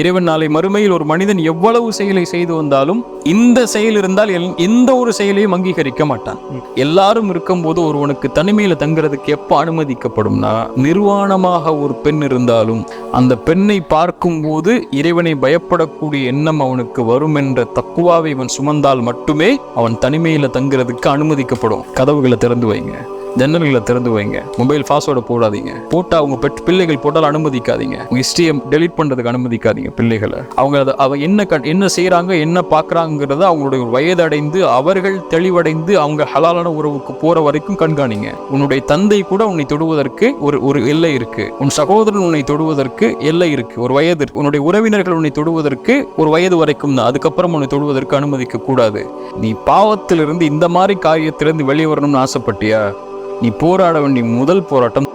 இறைவன் நாளை மறுமையில் ஒரு மனிதன் எவ்வளவு செயலை செய்து வந்தாலும் இந்த செயல் இருந்தால் எந்த ஒரு செயலையும் அங்கீகரிக்க மாட்டான். எல்லாரும் இருக்கும்போது ஒருவனுக்கு தனிமையில தங்குறதுக்கு எப்ப அனுமதிக்கப்படும்னா நிர்வாணமாக ஒரு பெண் இருந்தாலும் அந்த பெண்ணை பார்க்கும் போது இறைவனை பயப்படக்கூடிய எண்ணம் அவனுக்கு வரும் என்ற தக்குவாவை இவன் சுமந்தால் மட்டுமே அவன் தனிமையில தங்குறதுக்கு அனுமதிக்கப்படும். கதவுகளை திறந்து வைங்க. ஜன்னல்களை திறந்து வைங்க. மொபைல் பாஸ்வேர்டை போடாதீங்க. போட்டால் அவங்க பெட் பிள்ளைகள் போட்டால் அனுமதிக்காதீங்க. உங்கள் ஹிஸ்டரியை டெலிட் பண்ணுறதுக்கு அனுமதிக்காதீங்க பிள்ளைகளை. அவங்க அதை அவ என்ன கண் என்ன செய்கிறாங்க என்ன பார்க்குறாங்கிறத அவங்களுடைய வயதடைந்து வயது அடைந்து அவர்கள் தெளிவடைந்து அவங்க ஹலாலான உறவுக்கு போகிற வரைக்கும் கண்காணிங்க. உன்னுடைய தந்தை கூட உன்னை தொடுவதற்கு ஒரு ஒரு எல்லை இருக்கு. உன் சகோதரன் உன்னை தொடுவதற்கு எல்லை இருக்கு. ஒரு வயது உன்னுடைய உறவினர்கள் உன்னை தொடுவதற்கு ஒரு வயது வரைக்கும் தான். அதுக்கப்புறம் உன்னை தொடுவதற்கு அனுமதிக்க கூடாது நீ பாவத்திலிருந்து இந்த மாதிரி காரியத்திலிருந்து வெளியே வரணும்னு ஆசைப்பட்டியா? நீ போராட வேண்டிய முதல் போராட்டம்.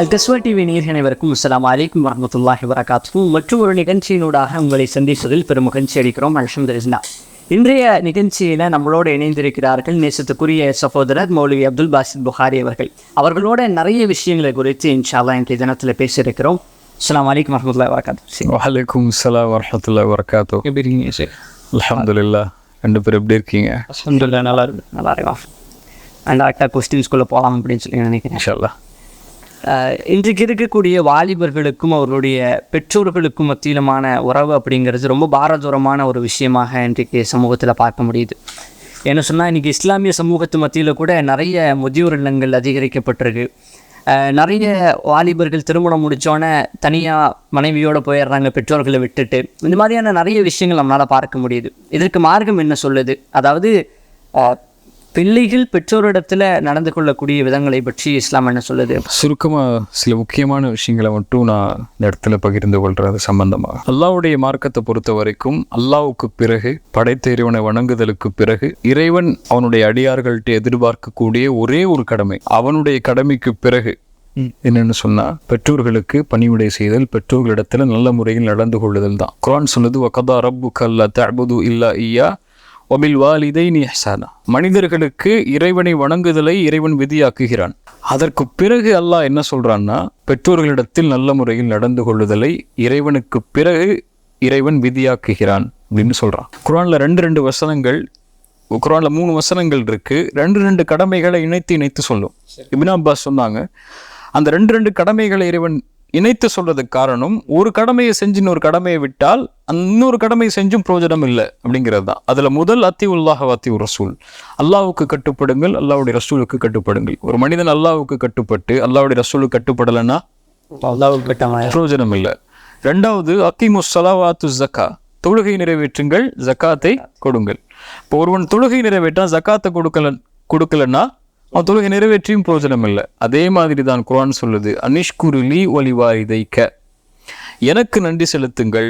அல்கஸ்வா டிவி நேர் அனைவருக்கும் அஸ்ஸலாமு அலைக்கும் வரமத்துல்லாஹி வரகாத்து மற்றும் ஒரு நிகழ்ச்சியினூடாக உங்களை சந்திப்பதில் பெரும் மகிழ்ச்சி அளிக்கிறோம். அல்ஹம்துலில்லாஹ் இன்றைய நிகழ்ச்சியில் நம்மளோடு இணைந்திருக்கிறார்கள் நேசத்துக்குரிய சகோதரர் மௌலவி அப்துல் பாசித் புகாரி அவர்கள். அவர்களோட நிறைய விஷயங்களை குறித்து இன்ஷால்லா இன்றைய தினத்தில் பேசியிருக்கிறோம். அஸ்ஸலாமு அலைக்கும் வரமத்துல்லாஹி வரகாத்து வலைக்கும் சலாம் வரமத்துல்லா வரகாத்தோ எப்படி இருக்கீங்க சார் அல்ஹம்துலில்லா ரெண்டு பேர் எப்படி இருக்கீங்க? அல்ஹம்துலில்லாஹ் நல்லா இருக்கு. நல்லா இருக்கும். அண்ட் அக்கா கொஸ்டின்ஸ்குள்ளே போகலாம் அப்படின்னு சொல்லி நினைக்கிறேன். ஆஹ் இன்றைக்கு இருக்கக்கூடிய வாலிபர்களுக்கும் அவர்களுடைய பெற்றோர்களுக்கும் மத்தியிலுமான உறவு அப்படிங்கிறது ரொம்ப பாரதூரமான ஒரு விஷயமாக இன்றைக்கு சமூகத்தில் பார்க்க முடியுது. என்ன சொன்னால் இன்றைக்கி இஸ்லாமிய சமூகத்து மத்தியில் கூட நிறைய முதியோர் இல்லங்கள் அதிகரிக்கப்பட்டிருக்கு. நிறைய வாலிபர்கள் திருமணம் முடித்தோன்னே தனியாக மனைவியோடு போயிடுறாங்க பெற்றோர்களை விட்டுட்டு. இந்த மாதிரியான நிறைய விஷயங்கள் நம்மளால் பார்க்க முடியுது. இதற்கு மார்க்கம் என்ன சொல்லுது? அதாவது பிள்ளைகள் பெற்றோரிடத்தில் நடந்து கொள்ளக்கூடிய விதங்களை பற்றி இஸ்லாம் என்ன சொல்லுது? சுருக்கமாக சில முக்கியமான விஷயங்களை மட்டும் நான் இந்த இடத்துல பகிர்ந்து கொள்றது சம்பந்தமாக. அல்லாஹ்வுடைய மார்க்கத்தை பொறுத்த வரைக்கும் அல்லாஹ்வுக்கு பிறகு படைத்த இறைவனை வணங்குதலுக்கு பிறகு இறைவன் அவனுடைய அடியார்கள்ட்ட எதிர்பார்க்கக்கூடிய ஒரே ஒரு கடமை அவனுடைய கடமைக்கு பிறகு. என்னன்னு சொன்னா பெற்றோர்களுக்கு பணிவிடை செய்தல் பெற்றோர்களிடத்துல நல்ல முறையில் நடந்து கொள்ளுதல் தான். குரான் சொன்னது வகதா ரப்பு கல்லா தஅபுது இல்லா ஐயா ஒபில் வாலிதை நீ ஹசானா மனிதர்களுக்கு இறைவனை வணங்குதலை இறைவன் விதியாக்குகிறான். அதற்கு பிறகு அல்லாஹ் என்ன சொல்கிறான்னா பெற்றோர்களிடத்தில் நல்ல முறையில் நடந்து கொள்ளுதலை இறைவனுக்கு பிறகு இறைவன் விதியாக்குகிறான் அப்படின்னு சொல்கிறான் குரானில் ரெண்டு ரெண்டு வசனங்கள் குரானில் மூணு வசனங்கள் இருக்குது ரெண்டு ரெண்டு கடமைகளை இணைத்து இணைத்து சொல்லும். இப்னு அப்பாஸ் சொன்னாங்க அந்த ரெண்டு ரெண்டு கடமைகளை இறைவன் இணைத்து சொல்றதுக்கு காரணம் ஒரு கடமையை செஞ்சு இன்னொரு கடமையை விட்டால் அந்த இன்னொரு கடமையை செஞ்சும் பிரயோஜனம் இல்லை அப்படிங்கிறது தான். அதுல முதல் அத்தி உல்லாஹ் அத்தி ரசூல். அல்லாஹ்வுக்கு கட்டுப்படுங்கள் அல்லாஹ்வுடைய ரசூலுக்கு கட்டுப்படுங்கள். ஒரு மனிதன் அல்லாஹ்வுக்கு கட்டுப்பட்டு அல்லாஹ்வுடைய ரசூலுக்கு கட்டுப்படலைன்னா பிரயோஜனம் இல்லை. ரெண்டாவது அக்கிமு சலாவாத்து ஜக்கா தொழுகை நிறைவேற்றுங்கள் ஜக்காத்தை கொடுங்கள். இப்போ ஒருவன் தொழுகை நிறைவேற்றா ஜக்காத்தை கொடுக்கல கொடுக்கலன்னா அவன் தொழுகை நிறைவேற்றியும் பிரயோஜனம் இல்லை அதே மாதிரி தான் குர்ஆன் சொல்லுது அனிஷ்குருலி ஒலிவாரிதைக்க எனக்கு நன்றி செலுத்துங்கள்.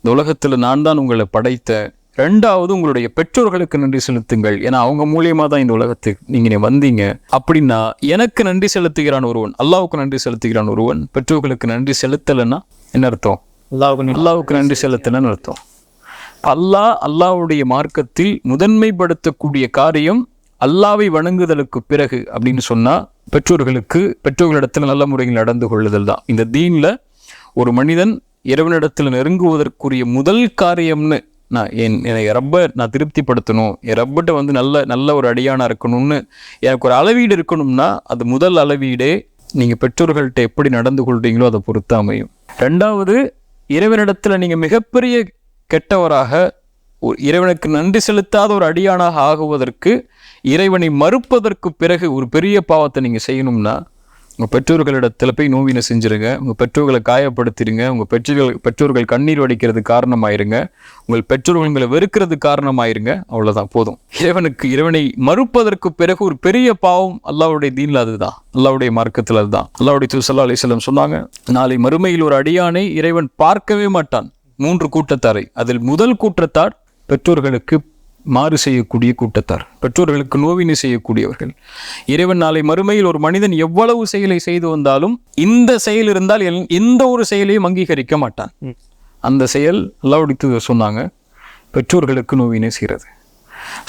இந்த உலகத்துல நான் தான் உங்களை படைத்த ரெண்டாவது உங்களுடைய பெற்றோர்களுக்கு நன்றி செலுத்துங்கள். ஏன்னா அவங்க மூலியமா தான் இந்த உலகத்துக்கு நீங்க வந்தீங்க. அப்படின்னா எனக்கு நன்றி செலுத்துகிறான் ஒருவன் அல்லாஹ்வுக்கு நன்றி செலுத்துகிறான் ஒருவன். பெற்றோர்களுக்கு நன்றி செலுத்தலைன்னா என்ன அர்த்தம்? அல்லாஹ்வுக்கு நன்றி செலுத்தலன்னு அர்த்தம். அல்லாஹ் அல்லாஹ்வுடைய மார்க்கத்தில் முதன்மைப்படுத்தக்கூடிய காரியம் அல்லாவை வணங்குதலுக்கு பிறகு அப்படின்னு சொன்னால் பெற்றோர்களுக்கு பெற்றோர்களிடத்தில் நல்ல முறையில் நடந்து கொள்ளுதல் தான். இந்த தீனில் ஒரு மனிதன் இறைவனிடத்தில் நெருங்குவதற்குரிய முதல் காரியம்னு நான் என் என்னை ரப்ப நான் திருப்திப்படுத்தணும் என் ரப்பிட்ட வந்து நல்ல நல்ல ஒரு அடியானா இருக்கணும்னு எனக்கு ஒரு அளவீடு இருக்கணும்னா அது முதல் அளவீடே நீங்கள் பெற்றோர்கள்ட்ட எப்படி நடந்து கொள்றீங்களோ அதை பொறுத்து அமையும். ரெண்டாவது இறைவனிடத்தில் நீங்கள் மிகப்பெரிய கெட்டவராக ஒரு இறைவனுக்கு நன்றி செலுத்தாத ஒரு அடியானாக ஆகுவதற்கு இறைவனை மறுப்பதற்கு பிறகு ஒரு பெரிய பாவத்தை நீங்கள் செய்யணும்னா உங்கள் பெற்றோர்களிடத்தில் போய் நோவினை செஞ்சிருங்க உங்கள் பெற்றோர்களை காயப்படுத்திடுங்க உங்கள் பெற்றோர்கள் பெற்றோர்கள் கண்ணீர் வடிக்கிறது காரணமாயிருங்க உங்கள் பெற்றோர்கள் உங்களை வெறுக்கிறது காரணமாயிருங்க அவ்வளோதான் போதும். இறைவனுக்கு இறைவனை மறுப்பதற்கு பிறகு ஒரு பெரிய பாவம் அல்லாவுடைய தீன்ல அதுதான் அல்லாவுடைய மார்க்கத்தில் அதுதான். அல்லாவுடைய திருசல்லா சல்லா அலிஸ்லம் சொன்னாங்க நாளை மறுமையில் ஒரு அடியானை இறைவன் பார்க்கவே மாட்டான். மூன்று கூட்டத்தாரை அதில் முதல் கூட்டத்தார் பெற்றோர்களுக்கு மாறு செய்யக்கூடிய கூட்டத்தார் பெற்றோர்களுக்கு நோவினை செய்யக்கூடியவர்கள். இறைவன் நாளை மறுமையில் ஒரு மனிதன் எவ்வளவு செயலை செய்து வந்தாலும் இந்த செயல் இருந்தால் எந்த ஒரு செயலையும் அங்கீகரிக்க மாட்டான். அந்த செயல் அல்லாவுடைய சொன்னாங்க பெற்றோர்களுக்கு நோவினை செய்கிறது.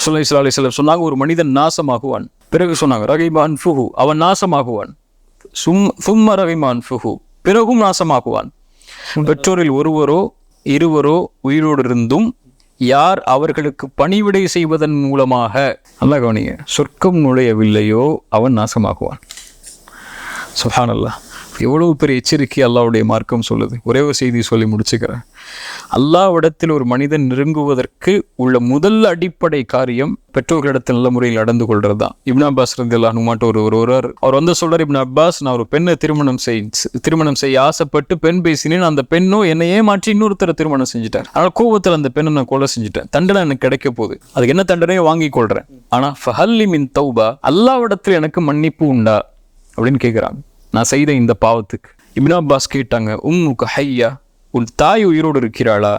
சுல்லை சுல்லா சிலர் சொன்னாங்க ஒரு மனிதன் நாசமாகுவான். பிறகு சொன்னாங்க ரகைமான் ஃபுஹு அவன் நாசமாகுவான். சும் சும்ம ரகைமான் ஃபுஹு பிறகும் நாசமாக்குவான் பெற்றோரில் ஒருவரோ இருவரோ உயிரோடு இருந்தும் யார் அவர்களுக்கு பணிவிடை செய்வதன் மூலமாக? நல்லா கவனிங்க சொர்க்கம் நுழையவில்லையோ அவன் நாசமாகுவான். சுஹானல்லா எவ்வளவு பெரிய எச்சரிக்கை அல்லாவுடைய மார்க்கம் சொல்லுது. ஒரே ஒரு செய்தி சொல்லி முடிச்சுக்கிறேன். அல்லாவிடத்தில் ஒரு மனிதன் நெருங்குவதற்கு உள்ள முதல் அடிப்படை காரியம் பெற்றோர்களிடத்தில் நல்ல முறையில் நடந்து கொள்றது தான் இப்னா அப்பாஸ் ரந்தியல்லாஹு மாட்ட ஒரு ஒரு ஒருவர் அவர் வந்து சொல்றார் இப்னா அப்பாஸ் நான் ஒரு பெண்ணை திருமணம் செய் திருமணம் செய்ய ஆசைப்பட்டு பெண் பேசினேன். அந்த பெண்ணும் என்னை ஏமாற்றி இன்னொருத்தரை திருமணம் செஞ்சுட்டார். ஆனால் கோபத்தில் அந்த பெண்ணை நான் கொலை செஞ்சுட்டேன். தண்டனை எனக்கு கிடைக்க போகுது. அதுக்கு என்ன தண்டனையோ வாங்கி கொள்றேன். ஆனால் ஃபஹல்லி மின் தௌபா அல்லாவிடத்தில் எனக்கு மன்னிப்பு உண்டா? அப்படின்னு கேட்குறாங்க நான் செய்த இந்த பாவத்துக்கு. இப்னா அப்பாஸ் கேட்டாங்க உம்முக்கு ஹையா? உன் தாய் உயிரோடு இருக்கிறாளா?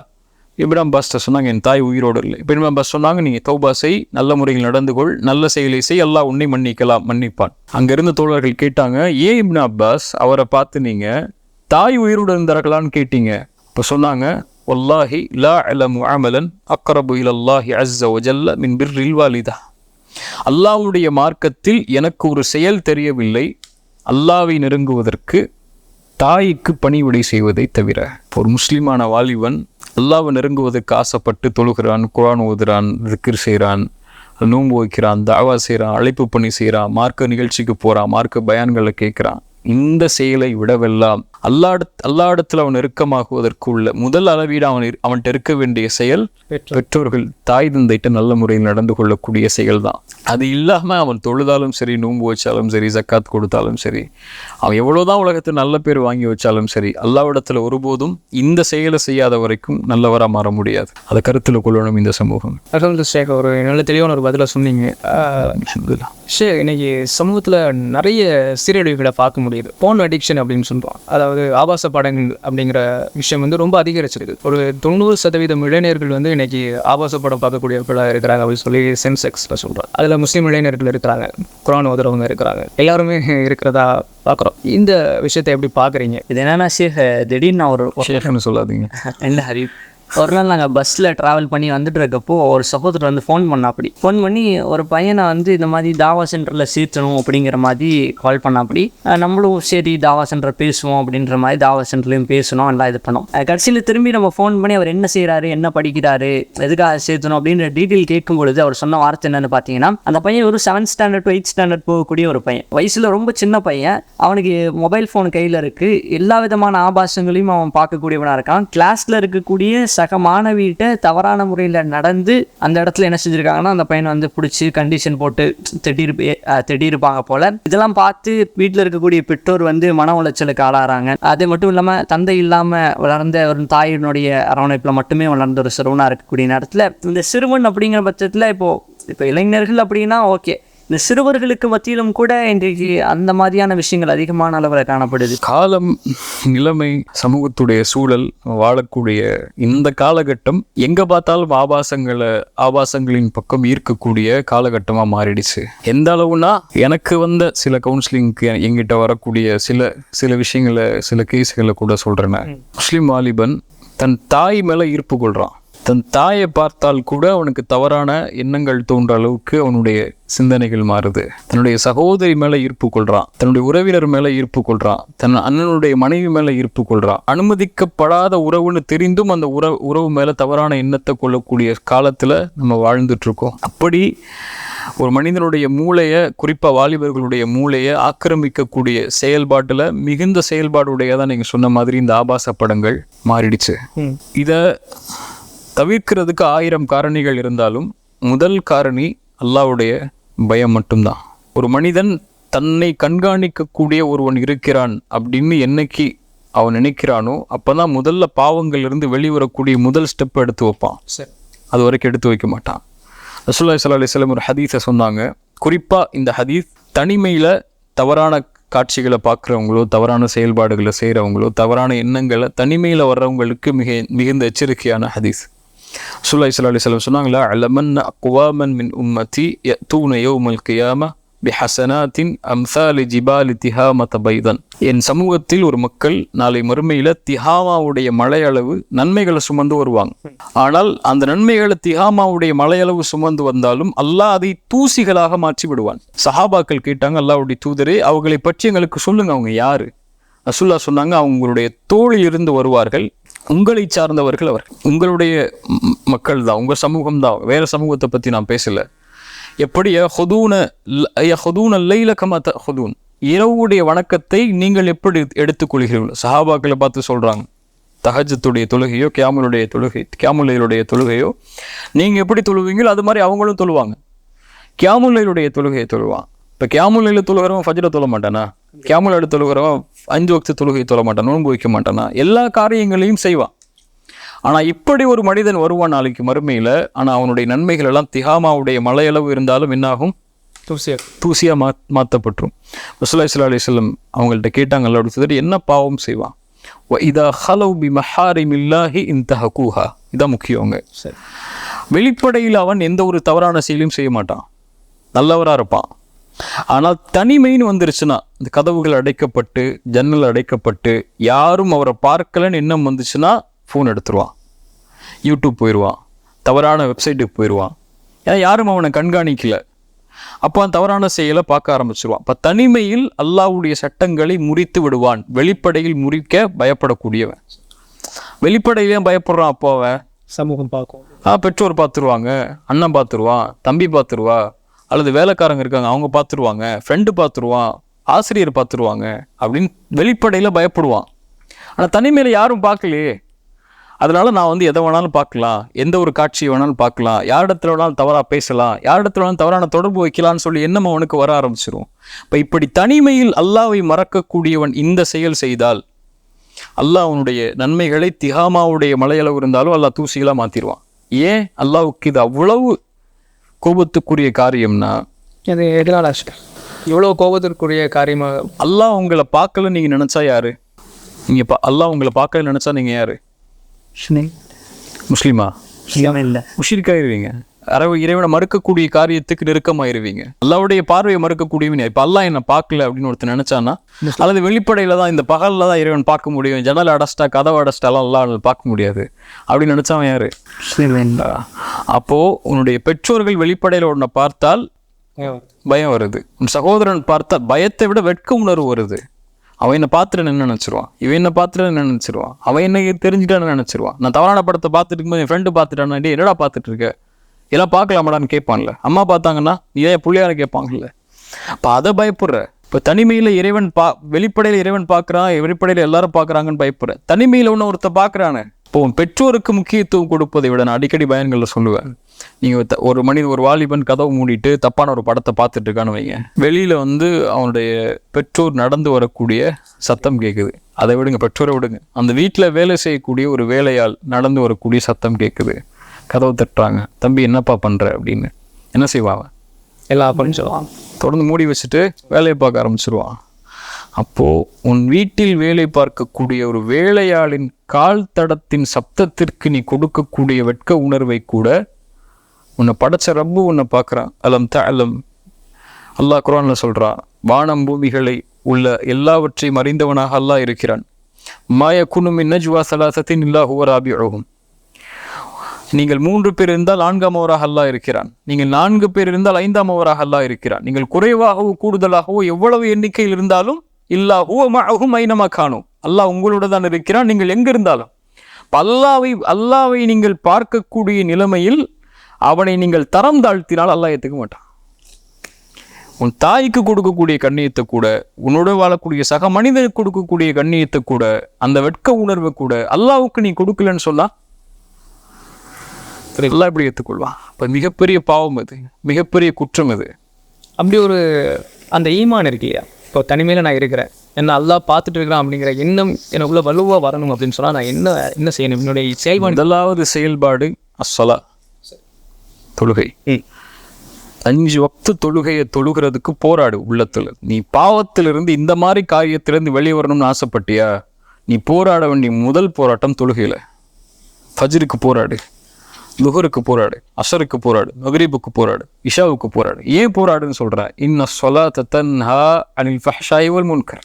இப்னு அப்பாஸ்ட்ட சொன்னாங்க என் தாய் உயிரோடு இல்லை. இப்போ இப்னு அப்பாஸ் சொன்னாங்க நீங்கள் தௌபா செய் நல்ல முறையில் நடந்து கொள் நல்ல செயலை செய் எல்லாம் உன்னை மன்னிக்கலாம் மன்னிப்பான். அங்கேருந்த தோழர்கள் கேட்டாங்க ஏன் இப்னா அப்பாஸ் அவரை பார்த்து நீங்கள் தாய் உயிரோடு இருந்தார்களான்னு கேட்டீங்க. இப்போ சொன்னாங்க ஒல்லாஹி லா அலமு அமலன் அக்கரபு இலல்லாஹி அஸ்ஸ ஒஜல்ல மின் பிர் வாலிதா. அல்லாவுடைய மார்க்கத்தில் எனக்கு ஒரு செயல் தெரியவில்லை அல்லாவை நெருங்குவதற்கு தாய்க்கு பணிவிடை செய்வதை தவிர ஒரு முஸ்லீமான வாலிபன் அல்லாவை நெருங்குவதற்கு ஆசைப்பட்டு தொழுகிறான் குரான் ஓதுறான் திக்ர் செய்கிறான் நோன்பு வைக்கிறான் தாவா செய்கிறான் அழைப்பு பணி செய்கிறான் மார்க்க நிகழ்ச்சிக்கு போகிறான் மார்க்க பயான்களை கேட்குறான். இந்த செயலை விடவெல்லாம் அல்லாட அல்லாடத்தில் அவன் நெருக்கமாகுவதற்கு உள்ள முதல் அளவீடு அவன் அவன்கிட்ட இருக்க வேண்டிய செயல் பெற்றோர்கள் தாய் தந்தைட்ட நல்ல முறையில் நடந்து கொள்ளக்கூடிய செயல் தான் அது இல்லாம அவன் தொழுதாலும் சரி நோன்பு வச்சாலும் சரி ஜக்காத் கொடுத்தாலும் சரி அவன் எவ்வளவுதான் உலகத்தில் நல்ல பேர் வாங்கி வச்சாலும் சரி அல்லாவிடத்துல ஒருபோதும் இந்த செயலை செய்யாத வரைக்கும் நல்லவரா மாற முடியாது. அதை கருத்துல கொள்ளணும் இந்த சமூகம். அல்ஹம்துலில்லாஹ் ஷேக் ஒரு நல்ல தெளிவான ஒரு பதிலை சொன்னீங்க. ஷேக் இன்னைக்கு சமூகத்தில் நிறைய சீரழிவுகளை பார்க்க முடியுது. போன் அடிக்ஷன் அப்படின்னு சொல்கிறோம் அதாவது ஆபாச படங்கள் அப்படிங்கிற விஷயம் வந்து ரொம்ப அதிகரிச்சிருக்கு. ஒரு தொண்ணூறு சதவீதம் இளைஞர்கள் வந்து இன்னைக்கு ஆபாச படம் பார்க்கக்கூடியவர்களாக இருக்கிறாங்க அப்படின்னு சொல்லி சென்செக்ஸில் சொல்கிறோம் அதில் முஸ்லீம் இளைஞர்கள் இருக்கிறாங்க குரான் ஓதுறவங்க இருக்கிறாங்க எல்லாருமே இருக்கிறதா பார்க்குறோம். இந்த விஷயத்தை எப்படி பார்க்குறீங்க? இது என்னன்னா ஷேக் திடீர்னு நான் ஒரு சொல்லாதீங்க. என்ன ஹரி ஒரு நாள் நாங்கள் பஸ்ஸில் ட்ராவல் பண்ணி வந்துட்டு இருக்கப்போ ஒரு சகோதரர் வந்து ஃபோன் பண்ண அப்படி ஃபோன் பண்ணி ஒரு பையனை வந்து இந்த மாதிரி தாவா சென்டரில் சேர்த்தணும் அப்படிங்கிற மாதிரி கால் பண்ண அப்படி நம்மளும் சரி தாவா சென்டர் பேசுவோம் அப்படின்ற மாதிரி தாவா சென்டர்லையும் பேசணும் எல்லாம் இது பண்ணோம். கடைசியில் திரும்பி நம்ம ஃபோன் பண்ணி அவர் என்ன செய்கிறாரு என்ன படிக்கிறாரு எதுக்காக சேர்த்தணும் அப்படின்ற டீட்டெயில் கேட்கும் பொழுது அவர் சொன்ன வார்த்தை என்னன்னு பார்த்தீங்கன்னா அந்த பையன் ஒரு seventh standard to eight standard போகக்கூடிய ஒரு பையன். வயசில் ரொம்ப சின்ன பையன். அவனுக்கு மொபைல் ஃபோன் கையில் இருக்குது எல்லா விதமான ஆபாசங்களையும் அவன் பார்க்கக்கூடியவனாக இருக்கான். கிளாஸில் இருக்கக்கூடிய சக மாணவிகிட்ட தவறான முறையில் நடந்து அந்த இடத்துல என்ன செஞ்சுருக்காங்கன்னா அந்த பையனை வந்து பிடிச்சி கண்டிஷன் போட்டு திட்டிருப்பே அஹ் திட்டியிருப்பாங்க போல. இதெல்லாம் பார்த்து வீட்டில் இருக்கக்கூடிய பெற்றோர் வந்து மன உளைச்சலுக்கு ஆளாகிறாங்க அது மட்டும் இல்லாமல் தந்தை இல்லாமல் வளர்ந்த ஒரு தாயினுடைய அரவணைப்பில் மட்டுமே வளர்ந்த ஒரு சிறுவனாக இருக்கக்கூடிய நேரத்தில் இந்த சிறுவன் அப்படிங்கிற பட்சத்தில் இப்போது இப்போ இளைஞர்கள் அப்படின்னா ஓகே. இந்த சிறுவர்களுக்கு மத்தியிலும் கூட இன்றைக்கு அந்த மாதிரியான விஷயங்கள் அதிகமான அளவில் காணப்படுது. காலம் நிலைமை சமூகத்துடைய சூழல் வாழக்கூடிய இந்த காலகட்டம் எங்க பார்த்தாலும் ஆபாசங்களை ஆபாசங்களின் பக்கம் ஈர்க்கக்கூடிய காலகட்டமா மாறிடுச்சு. எந்த அளவுனா எனக்கு வந்த சில கவுன்சிலிங்க்கு எங்கிட்ட வரக்கூடிய சில சில விஷயங்களை சில கேஸுகளை கூட சொல்றேன் முஸ்லிம் வாலிபன் தன் தாய் மேல ஈர்ப்பு கொள்றான். தன் தாயை பார்த்தால் கூட அவனுக்கு தவறான எண்ணங்கள் தோன்ற அளவுக்கு அவனுடைய சிந்தனைகள் மாறுது. தன்னுடைய சகோதரி மேல ஈர்ப்பு கொள்றான். தன்னுடைய உறவினர் மேல ஈர்ப்பு கொள்றான். தன் அண்ணனுடைய மனைவி மேல ஈர்ப்பு கொள்றான். அனுமதிக்கப்படாத உறவுன்னு தெரிந்தும் அந்த உறவு உறவு மேல தவறான எண்ணத்தை கொள்ளக்கூடிய காலத்துல நம்ம வாழ்ந்துட்டு இருக்கோம் அப்படி ஒரு மனிதனுடைய மூளையை குறிப்பா வாலிபர்களுடைய மூளையை ஆக்கிரமிக்கக்கூடிய செயல்பாட்டுல மிகுந்த செயல்பாடுடையதான் நீங்க சொன்ன மாதிரி இந்த ஆபாச படங்கள் மாறிடுச்சு. இத தவிர்க்கிறதுக்கு ஆயிரம் காரணிகள் இருந்தாலும் முதல் காரணி அல்லாஹ்வுடைய பயம் மட்டும்தான். ஒரு மனிதன் தன்னை கண்காணிக்கக்கூடிய ஒருவன் இருக்கிறான் அப்படின்னு என்னைக்கு அவன் நினைக்கிறானோ அப்பதான் முதல்ல பாவங்கள்ல இருந்து வெளிவரக்கூடிய முதல் ஸ்டெப் எடுத்து வைப்பான். சரி. அது வரைக்கும் எடுத்து வைக்க மாட்டான். ரசூல்லா ஸல்லல்லாஹு அலைஹி வஸல்லம் ஒரு ஹதீஸை சொன்னாங்க. குறிப்பா இந்த ஹதீஸ் தனிமையில தவறான காட்சிகளை பார்க்குறவங்களோ தவறான செயல்பாடுகளை செய்கிறவங்களோ தவறான எண்ணங்களை தனிமையில் வர்றவங்களுக்கு மிக மிகுந்த எச்சரிக்கையான ஹதீஸ். சுல்லா இஸ்லா அலிஸ்லாம் சொன்னாங்களா அலமன் அக்வாமன் மின் உம்மதி பிஹசனாத்தின் அம்சாலி ஜிபாலி திஹாமத பைதன் என் சமூகத்தில் ஒரு மக்கள் நாளை மறுமையில திஹாமாவுடைய மலையளவு நன்மைகளை சுமந்து வருவாங்க. ஆனால் அந்த நன்மைகளை திஹாமாவுடைய மலையளவு சுமந்து வந்தாலும் அல்லாஹ் அதை தூசிகளாக மாற்றி விடுவான். சஹாபாக்கள் கேட்டாங்க அல்லாவுடைய தூதரே அவர்களை பற்றி எங்களுக்கு சொல்லுங்க அவங்க யாரு? அசுல்லா சொன்னாங்க அவங்களுடைய தோளில் இருந்து வருவார்கள் உங்களை சார்ந்தவர்கள் அவர். உங்களுடைய மக்கள் தான் உங்கள் சமூகம் தான். வேறு சமூகத்தை பற்றி நான் பேசலை. எப்படி ஹொதூன ஹொதூன லைல கம ஹொதூன். இரவுடைய வணக்கத்தை நீங்கள் எப்படி எடுத்துக்கொள்கிறீர்கள்? சஹாபாக்களை பார்த்து சொல்கிறாங்க தஹஜத்துடைய தொழுகையோ கியாமுலுடைய தொழுகை கியாமுலையுடைய தொழுகையோ நீங்கள் எப்படி தொழுவீங்களோ அது மாதிரி அவங்களும் தொழுவாங்க. கியாமுல்லையுடைய தொழுகையை தொழுவான் இப்போ கியாமுல்லையில் தொழுகிறவன் ஃபஜ்ர தொழ மாட்டானா? கியாமுலையில் தொழுகிறவன் அஞ்சு வக்து தொழுகை தொழ மாட்டான்? நோன்பு வைக்க மாட்டானா? எல்லா காரியங்களையும் செய்வான். ஆனால் இப்படி ஒரு மனிதன் வருவான் நாளைக்கு மறுமையில் ஆனால் அவனுடைய நன்மைகள் எல்லாம் திகாமாவுடைய மலையளவு இருந்தாலும் என்னாகும்? தூசியாக தூசியாக மா மாற்றப்பட்டுரும் ரசூலுல்லாஹி ஸல்லல்லாஹு அலைஹி வஸல்லம் அவங்கள்ட்ட கேட்டாங்க அல்லா அடுத்தது என்ன பாவம் செய்வான்? இதா ஹலவ் பி மஹாரிமில்லாஹி இன்தஹகூஹா. இதான் முக்கியங்க சரி. வெளிப்படையில் அவன் எந்த ஒரு தவறான செயலையும் செய்ய மாட்டான். நல்லவராக இருப்பான். ஆனால் தனிமைன்னு வந்துருச்சுன்னா இந்த கதவுகள் அடைக்கப்பட்டு ஜன்னல் அடைக்கப்பட்டு யாரும் அவரை பார்க்கலன்னு எண்ணம் வந்துச்சுன்னா ஃபோன் எடுத்துருவான். யூடியூப் போயிடுவான் தவறான வெப்சைட்டுக்கு போயிடுவான் ஏன்னா யாரும் அவனை கண்காணிக்கல. அப்போ தவறான செயலை பார்க்க ஆரம்பிச்சிருவான். இப்போ தனிமையில் அல்லாஹ்வுடைய சட்டங்களை முறித்து விடுவான். வெளிப்படையில் முறிக்க பயப்படக்கூடியவன். வெளிப்படையிலே பயப்படுறான் அப்போ அவன்? சமூகம் பார்க்கும். ஆ பெற்றோர் பார்த்துருவாங்க அண்ணன் பார்த்துருவான் தம்பி பார்த்துருவா அல்லது வேலைக்காரங்க இருக்காங்க அவங்க பார்த்துருவாங்க ஃப்ரெண்டு பார்த்துருவான் ஆசிரியர் பார்த்துருவாங்க அப்படின்னு வெளிப்படையில் பயப்படுவான். ஆனால் தனிமையில் யாரும் பார்க்கலையே. அதனால் நான் வந்து எதை வேணாலும் பார்க்கலாம் எந்த ஒரு காட்சியை வேணாலும் பார்க்கலாம் யார் இடத்துல வேணாலும் தவறாக பேசலாம் யாரிடத்துல வேணாலும் தவறான தொடர்பு வைக்கலாம்னு சொல்லி எண்ணம் அவனுக்கு வர ஆரம்பிச்சிரும். இப்போ இப்படி தனிமையில் அல்லாவை மறக்கக்கூடியவன் இந்த செயல் செய்தால் அல்லாஹ் அவனுடைய நன்மைகளை திகாமாவுடைய மலையளவு இருந்தாலும் அல்லாஹ் தூசிகளாக மாற்றிடுவான் ஏன்? அல்லாவுக்கு இது அவ்வளவு கோபத்துக்குரிய காரியம்னா? அது எதனால் ஆச்சு இவ்வளோ கோபத்திற்குரிய காரியமாக அல்லாஹ் உங்களை பார்க்கல நீங்கள் நினச்சா யாரு? நீங்கள் பா அல்லாஹ் உங்களை பார்க்கல நினச்சா நீங்கள் யாரு? முஸ்லீமா? இல்லை. முஷிரிக்காயிருவீங்க அறவு இறைவனை மறுக்கக்கூடிய காரியத்துக்கு நெருக்கமாயிருவீங்க. அல்லாவுடைய பார்வையை மறுக்கக்கூடியவன் இப்போ அல்லாஹ் என்னை பார்க்கல அப்படின்னு ஒருத்தர் நினைச்சானா அல்லது வெளிப்படையில தான் இந்த பகலில் தான் இறைவன் பார்க்க முடியும் ஜன்னல் அடைச்சிட்டா கதவை அடைச்சிட்டாலாம் அல்லாஹ் பார்க்க முடியாது அப்படின்னு நினைச்சவன் யாரு? அப்போ உன்னுடைய பெற்றோர்கள் வெளிப்படையில் உன்னை பார்த்தால் பயம் வருது. உன் சகோதரன் பார்த்தால் பயத்தை விட வெட்க உணர்வு வருது. அவன் என்ன பார்த்துட்டு என்ன நினைச்சிருவான்? இவன் என்ன பார்த்துட்டு என்ன நினைச்சிருவான்? அவன் என்ன தெரிஞ்சுட்டான்னு நினைச்சிருவான்? நான் தவறான படத்தை பார்த்துட்டு இருக்கும்போது என் ஃப்ரெண்டு பார்த்துட்டானா டேய் என்னடா பார்த்துட்டு இருக்க? எல்லாம் பார்க்கலாமாடான்னு கேட்பான்ல. அம்மா பார்த்தாங்கன்னா நீ ஏன் பிள்ளையார கேட்பாங்கல்ல? அப்போ அதை பயப்படுற. இப்போ தனிமையில் இறைவன் பா வெளிப்படையில் இறைவன் பார்க்குறான் வெளிப்படையில் எல்லாரும் பார்க்குறாங்கன்னு பயப்படுற. தனிமையில் ஒன்று ஒருத்த பார்க்குறானே. இப்போ உன் பெற்றோருக்கு முக்கியத்துவம் கொடுப்பதை விட நான் அடிக்கடி பயன்களில் சொல்லுவேன். நீங்கள் ஒரு மனிதன் ஒரு வாலிபன் கதவு மூடிட்டு தப்பான ஒரு படத்தை பார்த்துட்டு இருக்கான்னு வைங்க. வெளியில் வந்து அவனுடைய பெற்றோர் நடந்து வரக்கூடிய சத்தம் கேட்குது அதை விடுங்க பெற்றோரை விடுங்க. அந்த வீட்டில் வேலை செய்யக்கூடிய ஒரு வேலையால் நடந்து வரக்கூடிய சத்தம் கேட்குது கதவு தட்டுறாங்க தம்பி என்னப்பா பண்ணுற அப்படின்னு. என்ன அவன்? எல்லா கொஞ்சம் தொடர்ந்து மூடி வச்சுட்டு வேலையை பார்க்க ஆரம்பிச்சிருவான். அப்போது உன் வீட்டில் வேலை பார்க்கக்கூடிய ஒரு வேலையாளின் கால் தடத்தின் சப்தத்திற்கு நீ கொடுக்கக்கூடிய வெட்க உணர்வை கூட உன்னை படைச்ச ரப்பு உன்னை பார்க்குறான். அலம் த அலம் அல்லாஹ் குரான்ல சொல்கிறான் வானம் பூமிகளை உள்ள எல்லாவற்றையும் அறிந்தவனாக அல்லாஹ் இருக்கிறான். மாய குனுமின் நஜ்வா சலாசத்தின் இல்லா ஹுவராபியும் நீங்கள் மூன்று பேர் இருந்தால் நான்காம் ஓவராக அல்லாஹ் இருக்கிறான். நீங்கள் நான்கு பேர் இருந்தால் ஐந்தாம் ஓவராக அல்லாஹ் இருக்கிறான். நீங்கள் குறைவாகவோ கூடுதலாகவோ எவ்வளவு எண்ணிக்கையில் இருந்தாலும் இல்லா ஹுவமாகும் ஐனமா காணும். அல்லாஹ் உங்களோட தான் இருக்கிறான் நீங்கள் எங்கே இருந்தாலும். அல்லாவை அல்லாவை நீங்கள் பார்க்கக்கூடிய நிலைமையில் அவனை நீங்கள் தரம் தாழ்த்தினால் அல்லாஹ் ஏற்றுக்க மாட்டான். உன் தாய்க்கு கொடுக்கக்கூடிய கண்ணியத்தை கூட உன்னோட வாழக்கூடிய சக மனிதனுக்கு கொடுக்கக்கூடிய கண்ணியத்தை கூட அந்த வெட்க உணர்வை கூட அல்லாவுக்கு நீ கொடுக்கலன்னு சொல்லா எல்லாம் எப்படி ஏற்றுக்கொள்வான் இப்போ மிகப்பெரிய பாவம் அது. மிகப்பெரிய குற்றம் அது. அப்படி ஒரு அந்த ஈமான் இருக்கு இல்லையா? இப்போ தனிமையில் நான் இருக்கிறேன். என்ன அல்லாஹ் பார்த்துட்டு இருக்கிறான் அப்படிங்கிற எண்ணம் எனக்குள்ள வலுவாக வரணும் அப்படின்னு சொன்னால் நான் என்ன என்ன செய்யணும்? என்னுடைய செயல்பாடு. முதலாவது செயல்பாடு அஸ்ஸலா. தொழுகை. அஞ்சு வக்து தொழுகையை தொழுகிறதுக்கு போராடு உள்ளத்துல. நீ பாவத்திலிருந்து இந்த மாதிரி காரியத்திலிருந்து வெளியே வரணும்னு ஆசைப்பட்டியா? நீ போராட வேண்டிய முதல் போராட்டம் தொழுகையில. ஃபஜ்ருக்கு போராடு. லுகருக்கு போராடு அசருக்கு போராடு மகரீபுக்கு போராடு இஷாவுக்கு போராடு. ஏன் போராடுன்னு சொல்கிறேன் இன்ன சொலா தன்ஹா அனில் ஃபஹ்ஷாய் முன்கர்.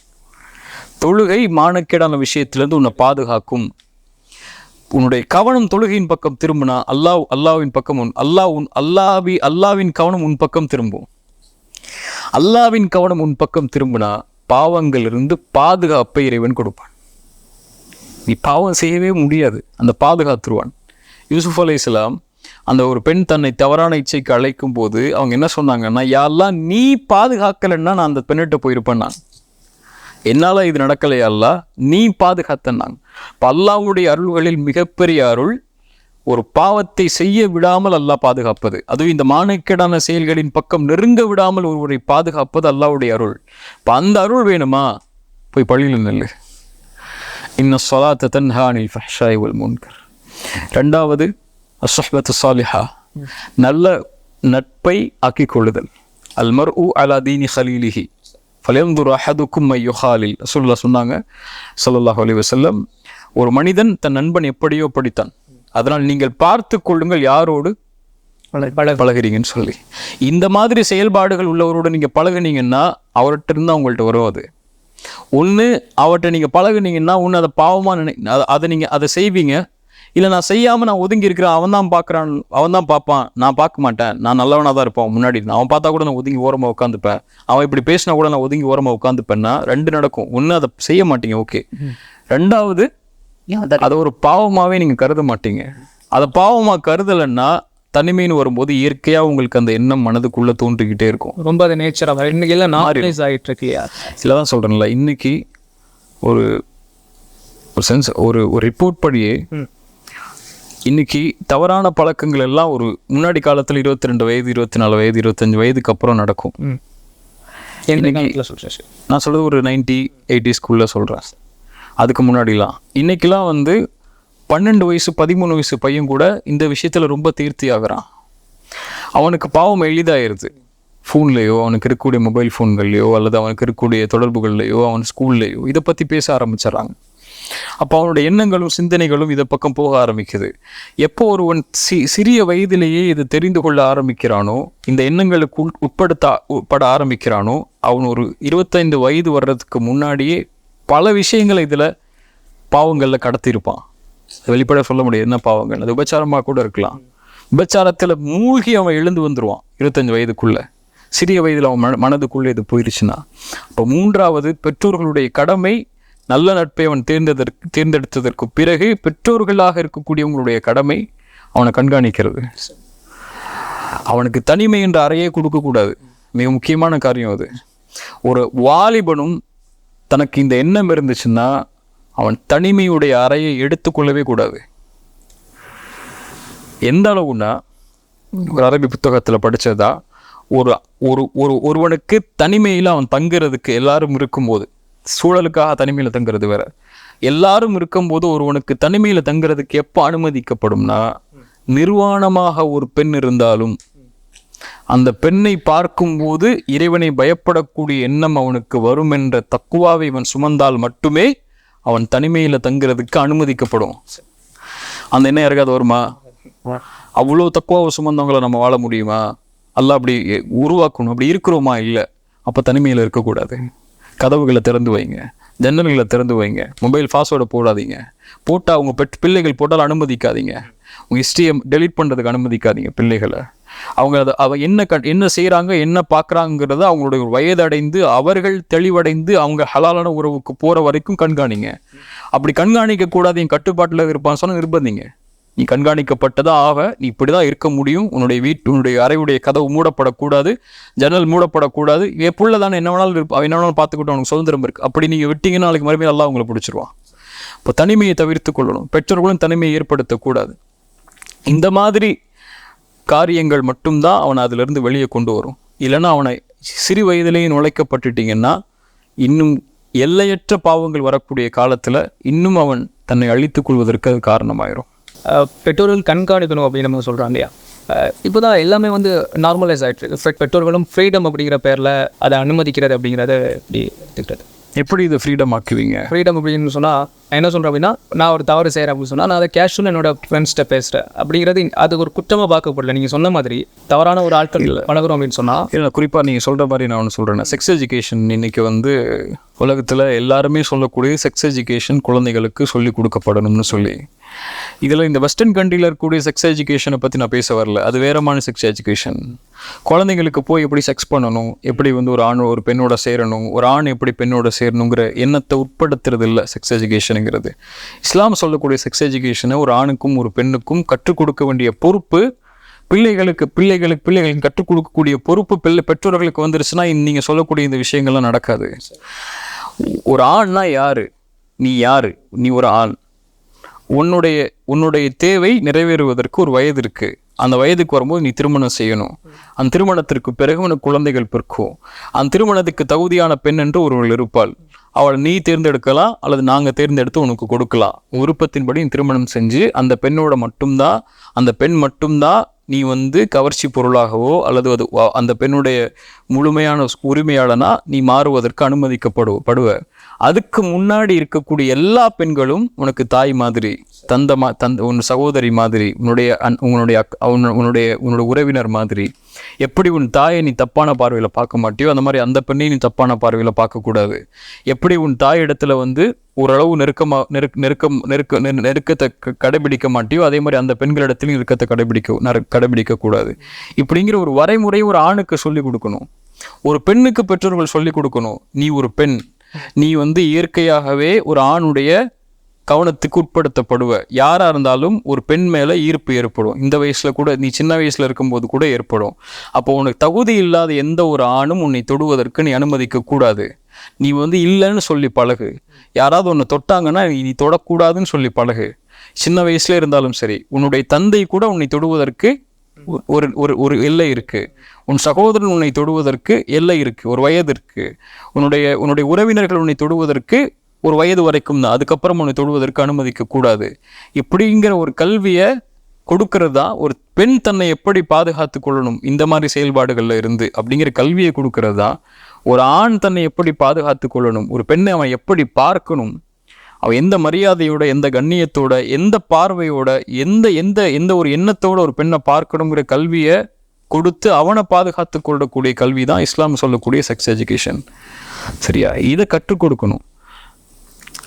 தொழுகை மானக்கேடான விஷயத்திலேருந்து உன்னை பாதுகாக்கும். உன்னுடைய கவனம் தொழுகையின் பக்கம் திரும்பினா அல்லாஹ் அல்லாவின் பக்கம் உன் அல்லாஹ் உன் அல்லாவி அல்லாவின் கவனம் உன் பக்கம் திரும்பும். அல்லாவின் கவனம் உன் பக்கம் திரும்பினா பாவங்களிலிருந்து பாதுகாப்பை இறைவன் கொடுப்பான். நீ பாவம் செய்யவே முடியாது. அந்த பாதுகாத்துருவான். யூசுப் இஸ்லாம் அந்த ஒரு பெண் தன்னை தவறான இச்சைக்கு அழைக்கும் போது அவங்க என்ன சொன்னாங்கன்னா யாரெல்லாம் நீ பாதுகாக்கலைன்னா நான் அந்த பெண்ணிட்ட போயிருப்பேன் நான். என்னால் இது நடக்கலையா அல்லா நீ பாதுகாத்தன்னாங்க இப்போ அல்லாவுடைய அருள்களில் மிகப்பெரிய அருள் ஒரு பாவத்தை செய்ய விடாமல் அல்லாஹ் பாதுகாப்பது. அதுவும் இந்த மானக்கேடான செயல்களின் பக்கம் நெருங்க விடாமல் ஒருவரை பாதுகாப்பது அல்லாவுடைய அருள். இப்போ அந்த அருள் வேணுமா? போய் பள்ளியில் நெல்லு. இன்னும் சொலாத்த தன்ஹா அனில் ஃபஹ்ஷாய் வல் முன்கர். ரெண்டாவது அஸ்ஹபத்து சாலிஹா. நல்ல நட்பை ஆக்கிக் கொள்ளுதல் அல்மர் உ அலா தீனி ஹலீலிஹி ஃபலயந்துர் அஹதுக்கும் மையுஹாலில் ரசூல்லா சொன்னாங்க ஸல்லல்லாஹு அலைஹி வஸல்லம் ஒரு மனிதன் தன் நண்பன் எப்படியோ படித்தான் அதனால் நீங்கள் பார்த்து கொள்ளுங்கள் யாரோடு பழகுறீங்கன்னு சொல்லி. இந்த மாதிரி செயல்பாடுகள் உள்ளவரோட நீங்கள் பழகுனீங்கன்னா அவர்கிட்ட இருந்து அவங்கள்ட்ட அது ஒன்று அவர்கிட்ட நீங்கள் பழகுனீங்கன்னா ஒன்று அதை பாவமாக நினை அதை- அதை நீங்கள் அதை செய்வீங்க இல்லை நான் செய்யாமல் நான் ஒதுங்கி இருக்கிறேன் அவன் தான் பார்க்குறான் அவன் தான் பார்ப்பான். நான் பார்க்க மாட்டேன். நான் நல்லவனாக தான் இருப்பான். முன்னாடி அவன் பார்த்தா கூட நான் ஒதுங்கி ஓரமாக உட்காந்துப்பேன். அவன் இப்படி பேசினா கூட நான் ஒதுங்கி ஓரமாக உட்காந்துப்பேன்னா ரெண்டு நடக்கும். ஒன்று அதை செய்ய மாட்டீங்க. ஓகே. ரெண்டாவது அதை ஒரு பாவமாவே நீங்க கருத மாட்டீங்க. அதை பாவமா கருதலைன்னா தனிமைன்னு வரும்போது இயற்கையா உங்களுக்கு அந்த எண்ணம் மனதுக்குள்ள தோன்றிக்கிட்டே இருக்கும். ரொம்ப அது நேச்சராக இன்னைக்கு எல்லாம் நார்மலைஸ் ஆகிட்டு இருக்கு இல்லையா சில தான் சொல்றேன்ல இன்னைக்கு ஒரு ஒரு சென்ஸ் ஒரு ஒரு ரிப்போர்ட் படியே ம். இன்னைக்கு தவறான பழக்கங்கள் எல்லாம் ஒரு முன்னாடி காலத்துல இருபத்தி ரெண்டு வயது இருபத்தி நாலு வயது இருபத்தஞ்சு வயதுக்கு அப்புறம் நடக்கும். நான் சொல்றது ஒரு நைன்டி எயிட்டி ஸ்கூலில் சொல்கிறேன் அதுக்கு முன்னாடிலாம். இன்னைக்கெல்லாம் வந்து பன்னெண்டு வயசு பதிமூணு வயசு பையன் கூட இந்த விஷயத்தில் ரொம்ப தீர்த்தி ஆகுறான். அவனுக்கு பாவம் எளிதாயிருது. ஃபோன்லேயோ அவனுக்கு இருக்கக்கூடிய மொபைல் ஃபோன்கள்லையோ அல்லது அவனுக்கு இருக்கக்கூடிய தொடர்புகள்லையோ அவன் ஸ்கூல்லையோ இதை பற்றி பேச ஆரம்பிச்சிடறாங்க. அப்போ அவனுடைய எண்ணங்களும் சிந்தனைகளும் இதை பக்கம் போக ஆரம்பிக்குது. எப்போ ஒருவன் சி சிறிய வயதிலேயே இது தெரிந்து கொள்ள ஆரம்பிக்கிறானோ இந்த எண்ணங்களுக்கு உள் உட்படுத்த உட்பட ஆரம்பிக்கிறானோ அவன் ஒரு இருபத்தைந்து வயது வர்றதுக்கு முன்னாடியே பல விஷயங்களை இதில் பாவங்களில் கடத்தியிருப்பான். வெளிப்பட சொல்ல முடியாது. என்ன பாவங்கள்? அது உபச்சாரமாக கூட இருக்கலாம். உபச்சாரத்தில் மூழ்கி அவன் எழுந்து வந்துடுவான் இருபத்தஞ்சு வயதுக்குள்ளே. சிறிய வயதில் அவன் மன மனதுக்குள்ளே இது போயிருச்சுன்னா. அப்போ மூன்றாவது பெற்றோர்களுடைய கடமை நல்ல நட்பை அவன் தேர்ந்ததற்கு தேர்ந்தெடுத்ததற்கு பிறகு பெற்றோர்களாக இருக்கக்கூடியவங்களுடைய கடமை அவனை கண்காணிக்கிறது. அவனுக்கு தனிமை என்ற அறையே கொடுக்கக்கூடாது மிக முக்கியமான காரியம் அது. ஒரு வாலிபனும் தனக்கு இந்த எண்ணம் இருந்துச்சுன்னா அவன் தனிமையுடைய அறையை எடுத்துக்கொள்ளவே கூடாது. எந்த அளவுன்னா ஒரு அரபி புத்தகத்தில் படித்ததா ஒரு ஒரு ஒரு ஒருவனுக்கு தனிமையில் அவன் தங்குறதுக்கு எல்லாரும் இருக்கும்போது சூழலுக்காக தனிமையில் தங்குறது வேற. எல்லாரும் இருக்கும்போது ஒருவனுக்கு தனிமையில் தங்குறதுக்கு எப்போ அனுமதிக்கப்படும்னா நிர்வாணமாக ஒரு பெண் இருந்தாலும் அந்த பெண்ணை பார்க்கும்போது இறைவனை பயப்படக்கூடிய எண்ணம் அவனுக்கு வரும் என்ற தக்குவாவை இவன் சுமந்தால் மட்டுமே அவன் தனிமையில் தங்குறதுக்கு அனுமதிக்கப்படும். அந்த எண்ணம் யாருக்காவது வருமா? அவ்வளோ தக்குவாவை சுமந்தவங்களை நம்ம வாழ முடியுமா? அல்ல அப்படி உருவாக்கணும். அப்படி இருக்கிறோமா? இல்லை. அப்போ தனிமையில் இருக்கக்கூடாது. கதவுகளை திறந்து வைங்க. ஜன்னல்களை திறந்து வைங்க. மொபைல் பாஸ்வேர்டை போடாதீங்க. போட்டால் அவங்க பெட் பிள்ளைகள் போட்டால் அனுமதிக்காதீங்க. உங்கள் ஹிஸ்ட்ரியை டெலீட் பண்ணுறதுக்கு அனுமதிக்காதீங்க பிள்ளைகளை. அவங்க அதை அவ என்ன க என்ன செய்கிறாங்க என்ன பார்க்குறாங்கிறத அவங்களுடைய வயதடைந்து அவர்கள் தெளிவடைந்து அவங்க ஹலாலான உறவுக்கு போகிற வரைக்கும் கண்காணிங்க. அப்படி கண்காணிக்க கூடாது என் கட்டுப்பாட்டில் இருப்பான்னு சொன்னால் நிர்பந்திங்க. நீ கண்காணிக்கப்பட்டதா ஆக நீ இப்படிதான் இருக்க முடியும். உன்னுடைய வீட்டு உன்னுடைய அறையுடைய கதவு மூடப்படக்கூடாது. ஜன்னல் மூடப்படக்கூடாது. என் புள்ள தானே என்ன வேணாலும் இருப்பா அவன் என்ன வேணாலும் பார்த்துக்கிட்டோம் அவனுக்கு சுதந்திரம் இருக்குது அப்படி நீங்கள் விட்டீங்கன்னா நாளைக்கு மறுபடியும் எல்லாம் உங்களை பிடிச்சிருவான். இப்போ தனிமையை தவிர்த்து கொள்ளணும். பெற்றோர்களும் தனிமையை ஏற்படுத்தக்கூடாது. இந்த மாதிரி காரியங்கள் மட்டும்தான் அவனை அதிலிருந்து வெளியே கொண்டு வரும். இல்லைன்னா அவனை சிறு வயதிலேயே நுழைக்கப்பட்டுட்டிங்கன்னா இன்னும் எல்லையற்ற பாவங்கள் வரக்கூடிய காலத்தில் இன்னும் அவன் தன்னை அழித்துக் கொள்வதற்கு அது காரணமாயிரும். பெற்றோர்கள் கண்காணிக்கணும் அப்படின்னு நம்ம சொல்கிறோம் இல்லையா? இப்போ தான் எல்லாமே வந்து நார்மலைஸ் ஆகிட்டு இருக்கு. பெற்றோர்களும் ஃப்ரீடம் அப்படிங்கிற பேரில் அதை அனுமதிக்கிறது அப்படிங்கிறத இப்படி எடுத்துக்கிறது எப்படி இதை ஃப்ரீடம் ஆக்குவீங்க? ஃப்ரீடம் அப்படின்னு சொன்னால் என்ன சொல்கிறேன் அப்படின்னா நான் ஒரு தவறு செய்கிறேன் அப்படின்னு சொன்னால் நான் அதை கேஷுவல் என்னோட ஃப்ரெண்ட்ஸ்கிட்ட பேசுகிறேன் அப்படிங்கிறது அது ஒரு குற்றமாக பார்க்கப்படல. நீங்கள் சொன்ன மாதிரி தவறான ஒரு ஆட்கள் பழகுறோம் அப்படின்னு சொன்னால் இல்லை குறிப்பாக நீங்கள் சொல்கிற மாதிரி நான் ஒன்று சொல்கிறேன் செக்ஸ் எஜுகேஷன் இன்னைக்கு வந்து உலகத்தில் எல்லாருமே சொல்லக்கூடிய செக்ஸ் எஜுகேஷன் குழந்தைகளுக்கு சொல்லி கொடுக்கப்படணும்னு சொல்லி. இதில் இந்த வெஸ்டர்ன் கண்ட்ரியில் இருக்கக்கூடிய செக்ஸ் எஜுகேஷனை பற்றி நான் பேச வரல. அது வேறமான செக்ஸ் எஜுகேஷன் குழந்தைங்களுக்கு போய் எப்படி செக்ஸ் பண்ணணும் எப்படி வந்து ஒரு ஆண் ஒரு பெண்ணோட சேரணும் ஒரு ஆண் எப்படி பெண்ணோட சேரணுங்கிற எண்ணத்தை உட்படுத்துறது இல்லை செக்ஸ் எஜுகேஷனுங்கிறது இஸ்லாம் சொல்லக்கூடிய செக்ஸ் எஜுகேஷனை ஒரு ஆணுக்கும் ஒரு பெண்ணுக்கும் கற்றுக் கொடுக்க வேண்டிய பொறுப்பு பிள்ளைகளுக்கு பிள்ளைகளுக்கு பிள்ளைகளுக்கு கற்றுக் கொடுக்கக்கூடிய பொறுப்பு பிள்ளை பெற்றோர்களுக்கு வந்துருச்சுன்னா நீங்கள் சொல்லக்கூடிய இந்த விஷயங்கள்லாம் நடக்காது. ஒரு ஆண்னா யாரு? நீ யாரு? நீ ஒரு ஆண். உன்னுடைய உன்னுடைய தேவை நிறைவேறுவதற்கு ஒரு வயது இருக்குது அந்த வயதுக்கு வரும்போது நீ திருமணம் செய்யணும். அந்த திருமணத்திற்கு பிறகு உனக்கு குழந்தைகள் பிற்கும் அந்த திருமணத்துக்கு தகுதியான பெண் என்று ஒருவள் இருப்பாள். அவளை நீ தேர்ந்தெடுக்கலாம் அல்லது நாங்கள் தேர்ந்தெடுத்து உனக்கு கொடுக்கலாம். உன் விருப்பத்தின்படி நீ திருமணம் செஞ்சு அந்த பெண்ணோட மட்டும்தான் அந்த பெண் மட்டும்தான் நீ வந்து கவர்ச்சி பொருளாகவோ அல்லது அது வ- அந்த பெண்ணுடைய முழுமையான உரிமையாளனா நீ மாறுவதற்கு அனுமதிக்கப்படுவ படுவ. அதுக்கு முன்னாடி இருக்கக்கூடிய எல்லா பெண்களும் உனக்கு தாய் மாதிரி. தந்த மா தந்த உன் சகோதரி மாதிரி உன்னுடைய அன் உன்னுடைய அக் உன்னு- உன்னுடைய உன்னுடைய உறவினர் மாதிரி எப்படி உன் தாயை நீ தப்பான பார்வையில் பார்க்க மாட்டியோ அந்த மாதிரி அந்த பெண்ணையும் நீ தப்பான பார்வையில் பார்க்கக்கூடாது எப்படி உன் தாய் இடத்துல வந்து ஓரளவு நெருக்கமாக நெருக் நெருக்கம் நெருக்க நெரு- நெருக்கத்தை க- கடைபிடிக்க மாட்டியோ அதே மாதிரி அந்த பெண்களிடத்திலும் நெருக்கத்தை கடைபிடிக்க நறு- கடைபிடிக்க இப்படிங்கிற ஒரு வரைமுறை ஒரு ஆணுக்கு சொல்லிக் கொடுக்கணும். ஒரு பெண்ணுக்கு பெற்றோர்கள் சொல்லிக் கொடுக்கணும். நீ ஒரு பெண். நீ வந்து இயற்கையாகவே ஒரு ஆணுடைய கவனத்துக்கு உட்படுத்தப்படுவ. யாராக இருந்தாலும் ஒரு பெண் மேலே ஈர்ப்பு ஏற்படும். இந்த வயசில் கூட நீ சின்ன வயசில் இருக்கும்போது கூட ஏற்படும். அப்போ உனக்கு தகுதி இல்லாத எந்த ஒரு ஆணும் உன்னை தொடுவதற்கு நீ அனுமதிக்க கூடாது. நீ வந்து இல்லைன்னு சொல்லி பழகு. யாராவது உன்னை தொட்டாங்கன்னா நீ தொடக்கூடாதுன்னு சொல்லி பழகு. சின்ன வயசுல இருந்தாலும் சரி உன்னுடைய தந்தை கூட உன்னை தொடுவதற்கு ஒ- ஒரு ஒரு ஒரு எல்லை இருக்கு. உன் சகோதரன் உன்னை தொடுவதற்கு எல்லை இருக்கு. ஒரு வயது இருக்கு. உன்னுடைய உன்னுடைய உறவினர்கள் உன்னை தொடுவதற்கு ஒரு வயது வரைக்கும் தான். அதுக்கப்புறம் உன்னை தொழுவதற்கு அனுமதிக்கக்கூடாது. இப்படிங்கிற ஒரு கல்வியை கொடுக்கறது? தான் ஒரு பெண் தன்னை எப்படி பாதுகாத்து கொள்ளணும்? இந்த மாதிரி செயல்பாடுகளில் இருந்து அப்படிங்கிற கல்வியை கொடுக்கறது? தான் ஒரு ஆண் தன்னை எப்படி பாதுகாத்து கொள்ளணும்? ஒரு பெண்ணை அவன் எப்படி பார்க்கணும்? அவன் எந்த மரியாதையோட எந்த கண்ணியத்தோட எந்த பார்வையோட எந்த எந்த எந்த ஒரு எண்ணத்தோட ஒரு பெண்ணை பார்க்கணுங்கிற கல்வியை கொடுத்து அவனை பாதுகாத்து கொள்ளக்கூடிய கல்வி தான் இஸ்லாம் சொல்லக்கூடிய செக்ஸ் எஜுகேஷன் சரியா? இதை கற்றுக் கொடுக்கணும்.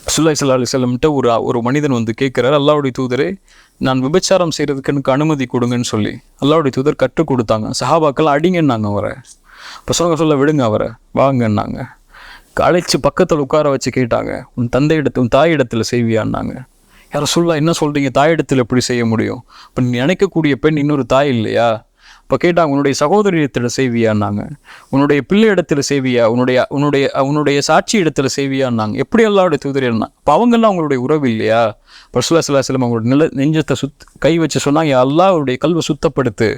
சுல்லா சல்லா அலிசல்லம்கிட்ட ஒரு ஒரு மனிதன் வந்து கேட்குறாரு அல்லாவுடைய தூதரே நான் விபச்சாரம் செய்கிறதுக்கு எனக்கு அனுமதி கொடுங்கன்னு சொல்லி. அல்லாவுடைய தூதர் கற்றுக் கொடுத்தாங்க. சஹாபாக்கள் அடிங்கன்னாங்க அவரை. இப்போ சொல்ல சொல்ல விடுங்க அவரை வாங்கன்னாங்க. கழிச்சு பக்கத்தில் உட்கார வச்சு கேட்டாங்க. உன் தந்தை இடத்து உன் தாய் இடத்துல செய்வியான்னாங்க. யாரும் சொல்லா என்ன சொல்கிறீங்க தாய் எப்படி செய்ய முடியும்? இப்போ நீ நினைக்கக்கூடிய பெண் இன்னொரு தாய் இல்லையா? இப்போ கேட்டாங்க உன்னுடைய சகோதரி இடத்துல செய்வியான்னாங்க உன்னுடைய பிள்ளை இடத்துல செய்வியா உன்னுடைய உன்னுடைய உன்னுடைய சாட்சி இடத்துல செய்வியான்னாங்க எப்படி எல்லாருடைய தூதர் இருந்தாங்க இப்போ அவங்கெல்லாம் அவங்களுடைய உறவு இல்லையா? பர்சுல்லா சிலா சிலம் அவங்களோட நில நெஞ்சத்தை சுத் கை வச்சு சொன்னாங்க எல்லாம் அவருடைய கல்வை சுத்தப்படுத்து.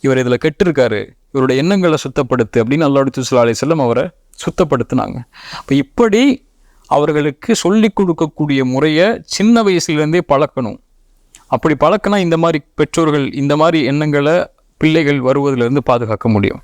இவர் இதில் கெட்டிருக்காரு. இவருடைய எண்ணங்களை சுத்தப்படுத்து. அப்படின்னு அல்லாவுடைய துசுல்லா அலி செல்லம் அவரை சுத்தப்படுத்தினாங்க. இப்போ இப்படி அவர்களுக்கு சொல்லிக் கொடுக்கக்கூடிய முறையை சின்ன வயசுலேருந்தே பழக்கணும். அப்படி பழக்கினா இந்த மாதிரி பெற்றோர்கள் இந்த மாதிரி எண்ணங்களை பிள்ளைகள் வருவதிலிருந்து பாதுகாக்க முடியும்.